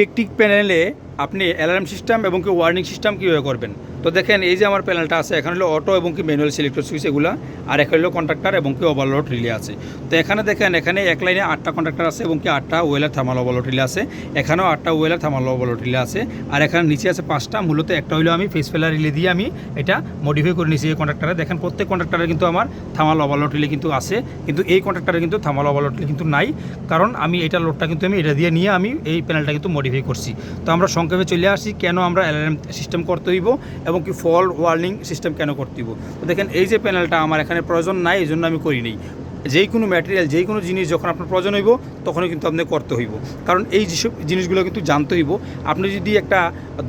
Electric প্যানেলে আপনি alarm system এবং কি ওয়ার্নিং সিস্টেম কীভাবে করবেন? তো দেখেন, এই যে আমার প্যানেলটা আছে, এখানে হলো অটো এবং কি ম্যানুয়াল সিলেক্টর সুইচ এগুলো, আর এখানে হলো কন্ট্রাক্টর এবং কি ওভারলোড রিলে আছে। তো এখানে দেখেন, এখানে এক লাইনে আটটা কন্ট্রাক্টর আছে এবং কি আটটা ওয়েলার থার্মাল ওভারলোড রিলে আছে, এখানেও আটটা ওয়েলার থার্মাল ওভারলোড রিলে আছে, আর এখানে নিচে আছে পাঁচটা, মূলত একটা হলো আমি ফেস ফেলার রিলে দিয়ে আমি এটা মডিফাই করে নিয়েছি এই কন্ট্রাক্টরে দেখেন, প্রত্যেক কন্ট্রাক্টরে কিন্তু আমার থার্মাল ওভারলোড রিলে কিন্তু আছে, কিন্তু এই কন্ট্রাক্টরে কিন্তু থার্মাল ওভারলোড রিলে কিন্তু নাই, কারণ আমি এটা লোডটা কিন্তু আমি এটা দিয়ে নিয়ে আমি এই প্যানেলটা কিন্তু মডিফাই করছি। তো আমরা সংক্ষেপে চলে আসি, কেন আমরা অ্যালার্ম সিস্টেম করতে হইব এবং কি ফল ওয়ার্নিং সিস্টেম কেন করতে হইব? তো দেখেন, এই যে প্যানেলটা আমার এখানে প্রয়োজন নাই, এই জন্য আমি করি নেই। যেই কোনো ম্যাটেরিয়াল যেই কোনো জিনিস যখন আপনার প্রয়োজন হইব, তখনই কিন্তু আপনি করতে হইব। কারণ এই যেসব জিনিসগুলো কিন্তু জানতে হইব, আপনি যদি একটা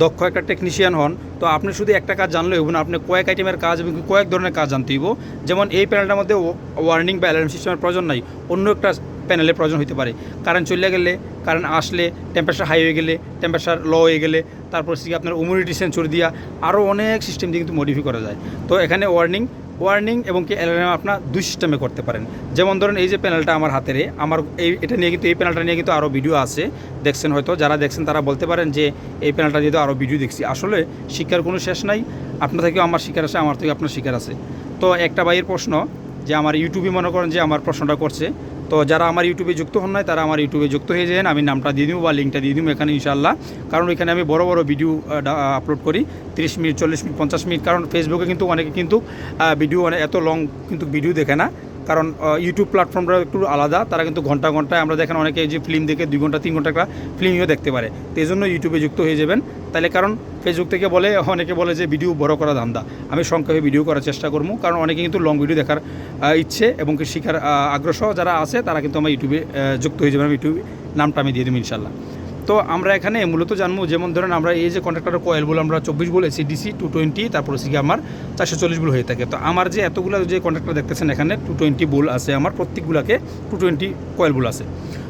দক্ষ একটা টেকনিশিয়ান হন, তো আপনি শুধু একটা কাজ জানলে হইব না, আপনি কয়েক আইটেমের কাজ এবং কয়েক ধরনের কাজ জানতে হইব। যেমন এই প্যানেলটার মধ্যে ওয়ার্নিং বা অ্যালার্ম সিস্টেমের প্রয়োজন নাই, অন্য একটা প্যানেলের প্রয়োজন হতে পারে। কারেন্ট চলে গেলে, কারেন্ট আসলে টেম্পারেচার হাই হয়ে গেলে টেম্পারেচার লো হয়ে গেলে, তারপর কি আপনার ইমিউনিটি সেন্সর দিয়া আরও অনেক সিস্টেম দিয়ে কিন্তু মডিফাই করা যায়। তো এখানে ওয়ার্নিং ওয়ার্নিং এবং কি অ্যালার্ম আপনার দুই সিস্টেমে করতে পারেন। যেমন ধরেন এই যে প্যানেলটা আমার হাতেরে, আমার এই, এটা নিয়ে কিন্তু, এই প্যানেলটা নিয়ে কিন্তু আরও ভিডিও আছে। দেখছেন হয়তো, যারা দেখছেন তারা বলতে পারেন যে এই প্যানেলটা দিয়ে তো আরও ভিডিও দেখছি। আসলে শিক্ষার কোনো শেষ নাই, আপনার থেকেও আমার শিকার আছে, আমার থেকে আপনার শিকার আছে। তো একটা ভাইয়ের প্রশ্ন, যে আমার ইউটিউবে মনে করেন যে আমার প্রশ্নটা করছে তো যারা আমার ইউটিউবে যুক্ত হন নাই, তারা আমার ইউটিউবে যুক্ত হয়ে যান আমি নামটা দিয়ে দিব বা লিঙ্কটা দিয়ে দিব এখানে ইনশাল্লাহ কারণ এখানে আমি বড় বড় ভিডিও আপলোড করি, তিরিশ মিনিট, চল্লিশ মিনিট, পঞ্চাশ মিনিট। কারণ ফেসবুকে কিন্তু অনেকে কিন্তু ভিডিও অনেক এত লং কিন্তু ভিডিও দেখে না। কারণ ইউটিউব প্ল্যাটফর্মটা একটু আলাদা, তারা কিন্তু ঘণ্টা ঘন্টায়, আমরা দেখেন অনেকে যে ফিল্ম দেখে দুই ঘণ্টা, তিন ঘণ্টা একটা ফিল্মও দেখতে পারে। তো এই জন্য ইউটিউবে যুক্ত হয়ে যাবেন। তাহলে কারণ ফেসবুক থেকে বলে, অনেকে বলে যে ভিডিও বড় করা ধান্দা। আমি সংক্ষেপে ভিডিও করার চেষ্টা করব, কারণ অনেকে কিন্তু লং ভিডিও দেখার ইচ্ছে এবং কি শিখার আগ্রহ যারা আছে, তারা কিন্তু আমার ইউটিউবে যুক্ত হয়ে যাবেন। ইউটিউবে নামটা আমি দিয়ে দেবো ইনশাল্লাহ তো আমরা এখানে মূলত জানব, যেমন ধরেন আমরা এই যে কন্ট্রাক্টরের কয়েলগুলো আমরা চব্বিশ বলেছি ডিসি টু টোয়েন্টি তারপর হচ্ছে আমার চারশো চল্লিশ বুল হয়ে থাকে। তো আমার যে এতগুলো যে কন্ট্রাক্টর দেখতেছেন এখানে টু টোয়েন্টি বোল আছে, আমার প্রত্যেকগুলোকে টু টোয়েন্টি কয়েলগুলো বুল আছে।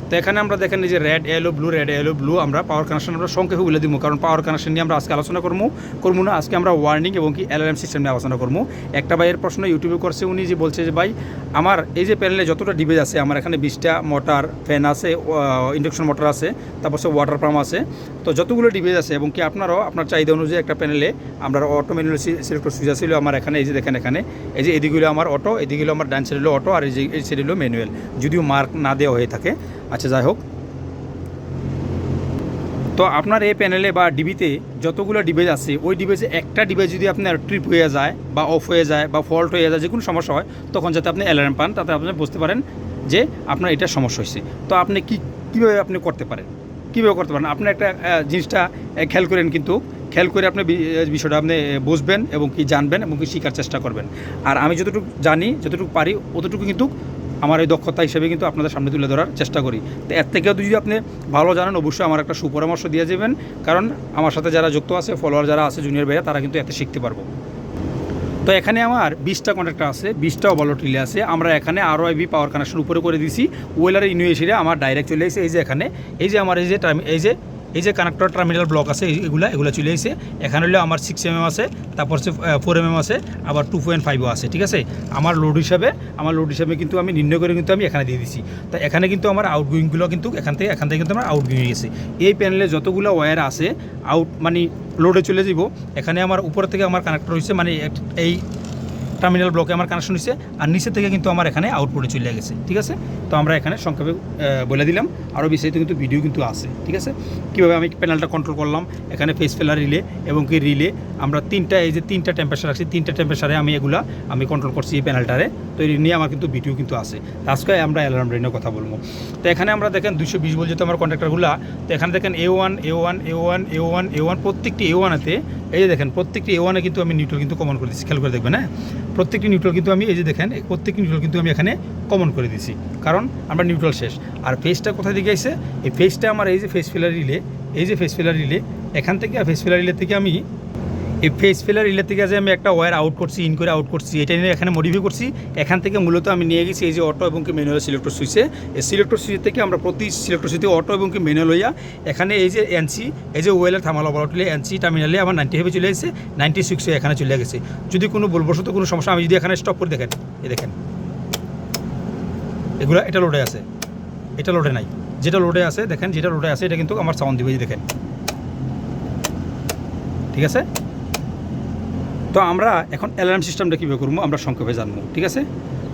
তো এখানে আমরা দেখেন যে রেড এলো ব্লু রেড এলো ব্লু আমরা পাওয়ার কানেকশন আমরা সংক্ষেপে বলে দিব। কারণ পাওয়ার কানেকশন নিয়ে আমরা আজকে আলোচনা করব করব না, আজকে আমরা ওয়ার্নিং এবং কি অ্যালার্ম সিস্টেম নিয়ে আলোচনা করব একটা ভাইয়ের প্রশ্ন ইউটিউবে করছে, উনি যে বলছে যে, ভাই, আমার এই যে প্যানেলে যতটা ডিভাইস আছে, আমার এখানে বিশটা মোটর ফ্যান আছে ইন্ডাকশন মোটর আছে, তারপর হচ্ছে ওয়াটার পাম্প আছে, তো যতগুলো ডিভাইস আছে এবং কি আপনারাও আপনার চাহিদা অনুযায়ী একটা প্যানেলে আমরা অটো ম্যানুয়াল সিলেক্টর সুইচ ছিল আমার এখানে, এই যে দেখেন এখানে, এই যে এদিকে হলো আমার অটো এদিকে হলো আমার ডান সাইড হলো অটো আর এই যে, এই সাইড হলো ম্যানুয়াল যদিও মার্ক না দেওয়া হয়ে থাকে আচ্ছা যাই হোক। তো আপনার এই প্যানেলে বা ডিবিতে যতগুলো ডিভাইস আছে, ওই ডিভাইসে একটা ডিভাইস যদি আপনার ট্রিপ হয়ে যায় বা অফ হয়ে যায় বা ফল্ট হয়ে যায় যে কোনো সমস্যা হয়, তখন যাতে আপনি অ্যালার্ম পান, তাতে আপনি বুঝতে পারেন যে আপনার এটা সমস্যা হয়েছে। তো আপনি কি, কীভাবে আপনি করতে পারেন? কীভাবে করতে পারেন? আপনি একটা জিনিসটা খেয়াল করেন কিন্তু, খেয়াল করে আপনি বিষয়টা আপনি বুঝবেন এবং কি জানবেন এবং কি শেখার চেষ্টা করবেন। আর আমি যতটুকু জানি, যতটুকু পারি, অতটুকু কিন্তু আমার এই দক্ষতা হিসেবে কিন্তু আপনাদের সামনে তুলে ধরার চেষ্টা করি। তো এর থেকেও যদি আপনি ভালো জানেন, অবশ্যই আমার একটা সুপরামর্শ দিয়ে যাবেন। কারণ আমার সাথে যারা যুক্ত আছে ফলোয়ার যারা আছে জুনিয়র ভাইয়া তারা কিন্তু এতে শিখতে পারব। তো এখানে আমার বিশটা কন্ট্রাক্টর আছে, বিশটা ওভারলোড রিলে আছে। আমরা এখানে আরও আইবি পাওয়ার কানেকশন উপরে করে দিছি ওয়েলারের ইউনিভার্সিটি আমার ডাইরেক্ট চলে এসে এই যে এখানে, এই যে আমার এই যে টার্মি- এই যে এই যে কানেক্টর টার্মিনাল ব্লক আছে এগুলা, এগুলো চলে এসেছে এখানে হলো আমার সিক্স এম এম আছে, তারপর হচ্ছে ফোর এম এম আছে, আবার টু পয়েন্ট ফাইভও আছে, ঠিক আছে? আমার লোড হিসাবে, আমার লোড হিসাবে কিন্তু আমি নির্ণয় করে কিন্তু আমি এখানে দিয়ে দিছি। তো এখানে কিন্তু আমার আউটগোয়িংগুলো কিন্তু এখান থেকে এখান থেকে কিন্তু আমার আউটগোয়িং গেছে। এই প্যানেলে যতগুলো ওয়্যার আছে আউট মানে লোডে চলে যাব এখানে আমার উপর থেকে আমার কানেক্টর হয়েছে মানে এই টার্মিনাল ব্লকে আমার কানেকশন হয়েছে আর নিচে থেকে কিন্তু আমার এখানে আউটপুটে চলে গেছে, ঠিক আছে? তো আমরা এখানে সংক্ষেপে বলে দিলাম। আরও বিস্তারিত কিন্তু ভিডিও কিন্তু আছে, ঠিক আছে? কীভাবে আমি প্যানেলটা কন্ট্রোল করলাম, এখানে ফেস ফেলার রিলে এবং কি রিলে আমরা তিনটা, এই যে তিনটা টেম্পারেচার রাখছি, তিনটা টেম্পারেচারে আমি এগুলা আমি কন্ট্রোল করছি এই প্যানেলটারে তো এই নিয়ে আমার কিন্তু ভিডিও কিন্তু আছে। আজকে আমরা অ্যালার্ম রেনের কথা বলব। তো এখানে আমরা দেখেন দুশো বিশ বল যেহেতু আমার কন্ট্রাক্টরগুলো তো এখানে দেখেন A one A one A one A one A one প্রত্যেকটি এ ওয়ানেতে এই যে দেখেন, প্রত্যেকটি এ ওয়ানে কিন্তু আমি নিউট্রাল কিন্তু কমন করে দিচ্ছি খেয়াল করে দেখবেন হ্যাঁ? প্রত্যেকটি নিউট্রাল কিন্তু আমি এই যে দেখেন, প্রত্যেকটি নিউট্রাল কিন্তু আমি এখানে কমন করে দিছি কারণ আমরা নিউট্রাল শেষ। আর ফেসটা কোথায় দিকে আইছে? এই ফেসটা আমার এই যে ফেস ফিলার রিলে এই যে ফেস ফিলার রিলে এখান থেকে ফেস ফিলার রিলে থেকে আমি এই ফেস ফিলার রিলে থেকে যে আমি একটা ওয়্যার আউট করছি ইন করে আউট করছি, এটা নিয়ে এখানে মডিফাই করছি। এখান থেকে মূলত আমি নিয়ে গেছি এই যে অটো এবং কি ম্যানুয়াল সিলেক্টর সুইচে এই সিলেক্টর সুইচ থেকে আমরা প্রতি সিলেক্টর সুইচে অটো এবং কি ম্যানুয়াল হইয়া এখানে এই যে এনসি এই যে ওয়েলের থামাল অবরটলে এনসি টার্মিনালে আমার নাইনটি হেভে চলে এসেছে নাইনটি সিক্সে এখানে চলে গেছে। যদি কোনো বলবশত কোনো সমস্যা, আমি যদি এখানে স্টপ করে, দেখেন, এই দেখেন। এগুলো, এটা লোডে আছে। এটা লোডে নাই। যেটা লোডে আছে, দেখেন, যেটা লোডে আছে, এটা কিন্তু আমার সাউন্ড দিবে দেখেন। ঠিক আছে? তো আমরা এখন অ্যালার্ম সিস্টেমটা কীভাবে করব আমরা সংক্ষেপে জানব, ঠিক আছে?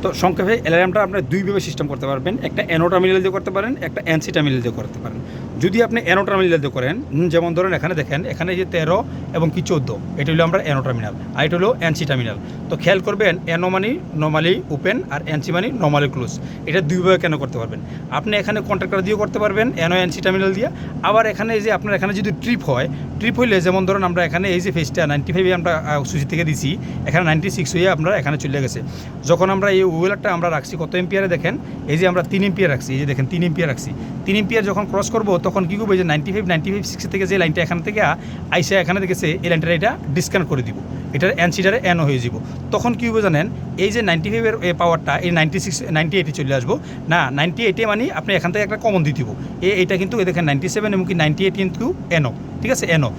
তো সংক্ষেপে অ্যালার্মটা আপনার দুইভাবে সিস্টেম করতে পারবেন, একটা অ্যানো টার্মিনাল দিয়ে করতে পারেন, একটা এনসি টার্মিনাল দিয়ে করতে পারেন। যদি আপনি অ্যানো টার্মিনাল দিয়ে করেন যেমন ধরেন এখানে দেখেন, এখানে যে তেরো এবং কি চোদ্দ, এটা হলো আমরা অ্যানো টার্মিনাল আর এটা হলো এনসি টার্মিনাল তো খেয়াল করবেন অ্যানো মানি নর্মালি ওপেন আর এনসি মানি নর্মালি ক্লোজ এটা দুইভাবে কেন করতে পারবেন? আপনি এখানে কন্ট্রাক্টর দিয়েও করতে পারবেন অ্যানো এনসি টার্মিনাল দিয়ে, আবার এখানে যে আপনার এখানে যদি ট্রিপ হয় ট্রিপ হইলে যেমন ধরুন আমরা এখানে এই যে ফেসটা নাইনটি ফাইভে আমরা সুচি থেকে দিছি, এখানে নাইনটি সিক্স হয়ে আমরা এখানে চলে গেছে। যখন আমরা এই ওয়েলারটা আমরা রাখছি, কত এম্পিয়ারে দেখেন, এই যে আমরা তিন এম্পিয়ার রাখছি, এই যে দেখেন তিন এম্পিয়ার রাখছি। তিন এম্পিয়ার যখন ক্রস করব তখন কী করব যে ninety five ninety five six থেকে যে লাইনটা এখান থেকে আইসা এখানে দেখেছে এই লাইনটা এটা ডিসকানেক্ট করে দিব। এটার এন অ্যানসিটারে এন হয়ে যাব। তখন কী হবে জানেন, এই যে নাইনটি ফাইভের পাওয়ারটা এই নাইনটি সিক্স নাইনটি এইটে চলে আসব। না নাইনটি এইটে মানে আপনি এখান থেকে একটা কমন দিয়ে দিব। এ এটা কিন্তু দেখেন নাইনটি সেভেন এবং কি নাইনটি এইট কিন্তু এনও ঠিক আছে? এনও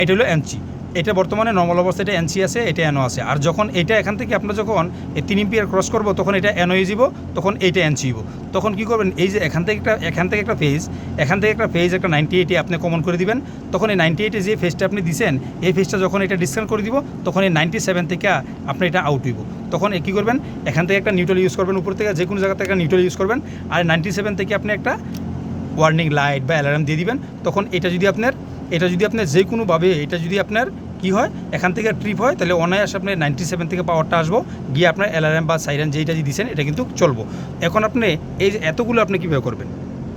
এটা হলো এনসি এটা বর্তমানে নর্মাল অবস্থা এটা এনসি আছে, এটা এনও আছে। আর যখন এটা এখান থেকে আপনার যখন এই তিন ইম্পিয়ার ক্রস করব, তখন এটা এনও যাব তখন এইটা এনসি হইব। তখন কী করবেন, এই যে এখান থেকে একটা, এখান থেকে একটা ফেজ এখান থেকে একটা ফেজ একটা নাইনটি এইটে আপনি কমন করে দিবেন। তখন এই নাইনটি এইটে যে ফেজটা আপনি দিছেন, এই ফেজটা যখন এটা ডিসকাউন্ট করে দিব, তখন এই নাইনটি সেভেন থেকে আপনি এটা আউট হইব। তখন কী করবেন, এখান থেকে একটা নিউট্রাল ইউজ করবেন, উপর থেকে যে কোনো জায়গা থেকে একটা নিউট্রাল ইউজ করবেন, আর নাইনটি সেভেন থেকে আপনি একটা ওয়ার্নিং লাইট বা অ্যালার্ম দিয়ে দিবেন। তখন এটা যদি আপনার, এটা যদি আপনার যে কোনোভাবে এটা যদি আপনার কি হয়? এখান থেকে ট্রিপ হয়, তাহলে অনায়াসে আপনি নাইনটি সেভেন থেকে পাওয়ারটা আসব। গিয়ে আপনার অ্যালার্ম বা সাইরেন যেইটা যদি দিচ্ছেন এটা কিন্তু চলবো। এখন আপনি এই যে এতগুলো আপনি কীভাবে করবেন?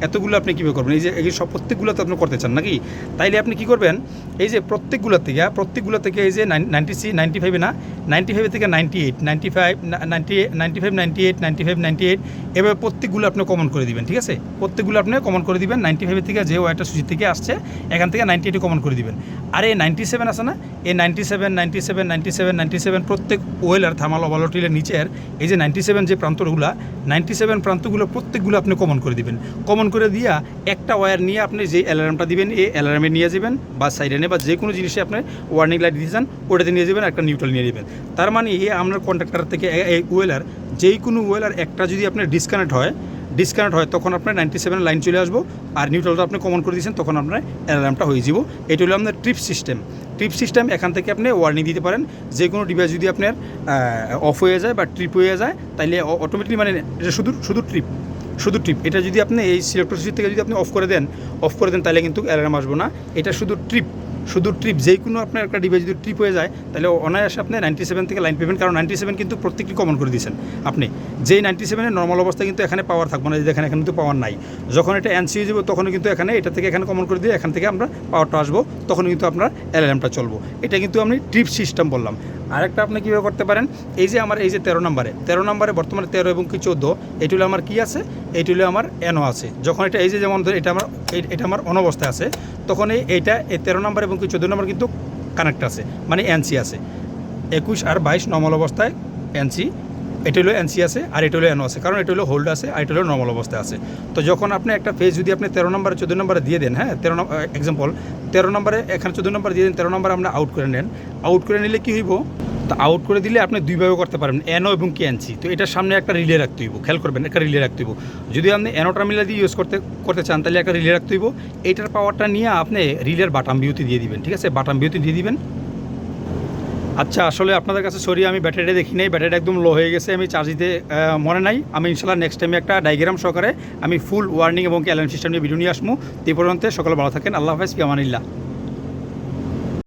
এতগুলো আপনি কীভাবে করবেন? এই যে, এই সব প্রত্যেকগুলো তো আপনি করতে চান নাকি? তাইলে আপনি কি করবেন? এই যে প্রত্যেকগুলো থেকে প্রত্যেকগুলো থেকে এই যে নাইনটি সি, নাইনটি ফাইভে না, নাইনটি ফাইভে থেকে ninety eight, ninety five ninety ninety five, ninety eight, ninety five, ninety eight, এভাবে প্রত্যেকগুলো আপনি কমন করে দিবেন, ঠিক আছে? প্রত্যেকগুলো আপনি কমন করে দিবেন, নাইনটি ফাইভের থেকে যে ওয়াইটা সুচি থেকে আসছে, এখান থেকে নাইনটি এইটে কমন করে দিবেন। আর এই নাইনটি সেভেন আছে না, এই ninety seven ninety seven ninety seven ninety seven প্রত্যেক ওয়েলার থামাল ওভালোটিলের নিচের এই যে নাইনটি সেভেন যে প্রান্তগুলো, নাইনটি সেভেন প্রান্তগুলো প্রত্যেকগুলো আপনি কমন করে দিবেন। কমন করে দিয়া একটা ওয়্যার নিয়ে আপনি যে অ্যালার্মটা দিবেন, এই অ্যালার্মে নিয়ে যাবেন, বা সাইডেনে বা যে কোনো জিনিসে আপনি ওয়ার্নিং লাইট দিতে চান, ওটাতে নিয়ে যাবেন, একটা নিউট্রাল নিয়ে যাবেন তার মানে এই আপনার কন্ট্রাক্টর থেকে এই ওয়েলার যেই কোনো ওয়েলার একটা যদি আপনার ডিসকানেক্ট হয় ডিসকানেক্ট হয়, তখন আপনার নাইনটি সেভেন লাইন চলে আসব, আর নিউট্রালটা আপনি কমন করে দিয়েছেন, তখন আপনার অ্যালার্মটা হয়ে যাব। এটা হলো আপনার ট্রিপ সিস্টেম ট্রিপ সিস্টেম এখান থেকে আপনি ওয়ার্নিং দিতে পারেন। যে কোনো ডিভাইস যদি আপনার অফ হয়ে যায় বা ট্রিপ হয়ে যায় তাহলে অটোমেটিকলি মানে এটা শুধু শুধু ট্রিপ শুধু ট্রিপ এটা যদি আপনি এই সিলেক্টর সুইচ থেকে যদি আপনি অফ করে দেন অফ করে দেন, তাহলে কিন্তু অ্যালার্ম আসব না। এটা শুধু ট্রিপ শুধু ট্রিপ যেই কোনো আপনার একটা ডিভাইস যদি ট্রিপ হয়ে যায়, তাহলে অনায়াসে আপনি নাইনটি সেভেন থেকে লাইন পেবেন কারণ নাইনটি সেভেন কিন্তু প্রত্যেকটি কমন করে দিয়েছেন আপনি। যেই নাইনটি সেভেনের নর্মাল অবস্থায় কিন্তু এখানে পাওয়ার থাকব না যে দেখেন এখানে কিন্তু পাওয়ার নাই। যখন এটা এনসি হয়ে যাবে তখন কিন্তু এখানে, এটা থেকে এখানে কমন করে দিয়ে এখান থেকে আমরা পাওয়ারটা আসব তখন কিন্তু আপনার অ্যালার্মটা চলবো। এটা কিন্তু আমি ট্রিপ সিস্টেম বললাম। আরেকটা আপনি কীভাবে করতে পারেন? এই যে আমার এই যে তেরো নম্বরে তেরো নম্বরে বর্তমানে তেরো এবং কি চোদ্দ, এটি আমার কি আছে? হলো আমার এনও আছে। যখন এটা এই যে যেমন এটা আমার এটা আমার অনবস্থায় আছে, তখন এই, এইটা, এই তেরো নম্বর এবং কি চোদ্দ নম্বর কিন্তু কানেক্ট আছে মানে এনসি আছে। একুশ আর বাইশ নমল অবস্থায় এনসি। এটা হলো এনসি আছে আর এটা হলো এনও আছে। কারণ এটা হলো হোল্ড আছে আর এটা হলো নর্মাল অবস্থায় আছে। তো যখন আপনি একটা ফেজ যদি আপনি তেরো নম্বরে, চোদ্দ নম্বরে দিয়ে দেন হ্যাঁ তেরো নম্বর এক্সাম্পল তেরো নম্বরে, এখানে চোদ্দ নম্বর দিয়ে দেন, তেরো নম্বরে আমরা আউট করে নেন। আউট করে নিলে কী হইব? তো আউট করে দিলে আপনি দুইভাবে করতে পারবেন এনও এবং কি এনসি তো এটার সামনে একটা রিলে রাখতে হইব, খেয়াল করবেন, একটা রিলে রাখতে হইব। যদি আপনি এনো টার্মিনাল দিয়ে ইউজ করতে করতে চান, তাহলে একটা রিলে রাখতে হইব। এটার পাওয়ারটা নিয়ে আপনি রিলের বাটাম বিউতি দিয়ে দিবেন, ঠিক আছে? বাটাম বিউতি দিয়ে দিবেন। আচ্ছা আসলে আপনাদের কাছে সরি আমি ব্যাটারিটা দেখি নাই। ব্যাটারিটা একদম লো হয়ে গেছে, আমি চার্জ দিতে মনে নাই। আমি ইনশাল্লাহ নেক্সট টাইমে একটা ডায়গ্রাম সহকারে আমি ফুল ওয়ার্নিং এবং অ্যালার্ম সিস্টেম নিয়ে ভিডিও নিয়ে আসব। তে পর্যন্ত সকালে ভালো থাকেন। আল্লাহ হাফেজ কি আমানিল্লাহ।